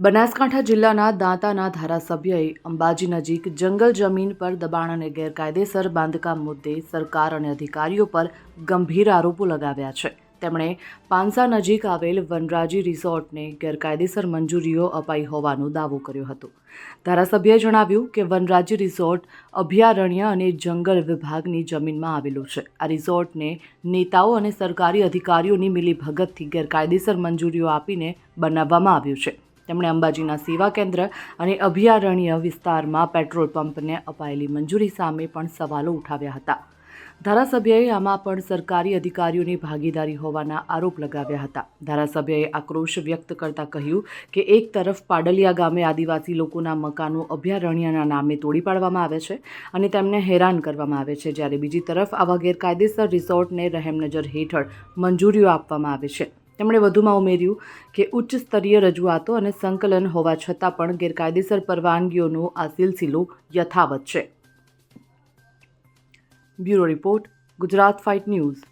બનાસકાંઠા જિલ્લાના દાંતાના ધારાસભ્યએ અંબાજી નજીક જંગલ જમીન પર દબાણ અને ગેરકાયદેસર બાંધકામ મુદ્દે સરકાર અને અધિકારીઓ પર ગંભીર આરોપો લગાવ્યા છે. તેમણે પાંસા નજીક આવેલ વનરાજી રિસોર્ટને ગેરકાયદેસર મંજૂરીઓ અપાઈ હોવાનો દાવો કર્યો હતો. ધારાસભ્યએ જણાવ્યું કે વનરાજી રિસોર્ટ અભયારણ્ય અને જંગલ વિભાગની જમીનમાં આવેલું છે. આ રિસોર્ટને નેતાઓ અને સરકારી અધિકારીઓની મિલીભગતથી ગેરકાયદેસર મંજૂરીઓ આપીને બનાવવામાં આવ્યું છે. તેમણે અંબાજીના સેવા કેન્દ્ર અને અભયારણ્ય વિસ્તારમાં પેટ્રોલ પંપને અપાયેલી મંજૂરી સામે પણ સવાલો ઉઠાવ્યા હતા. ધારાસભ્યએ આમાં પણ સરકારી અધિકારીઓની ભાગીદારી હોવાના આરોપ લગાવ્યા હતા. ધારાસભ્યએ આક્રોશ વ્યક્ત કરતા કહ્યું કે એક તરફ પાડલિયા ગામે આદિવાસી લોકોના મકાનો અભયારણ્યના નામે તોડી પાડવામાં આવે છે અને તેમને હેરાન કરવામાં આવે છે, જ્યારે બીજી તરફ આવા ગેરકાયદેસર રિસોર્ટને રહેમનજર હેઠળ મંજૂરીઓ આપવામાં આવે છે. તેમણે વધુમાં ઉમેર્યું કે ઉચ્ચ સ્તરીય રજૂઆતો અને સંકલન હોવા છતાં પણ ગેરકાયદેસર પરવાનગીઓનો આ સિલસિલો યથાવત છે. Bureau report, Gujarat fight news.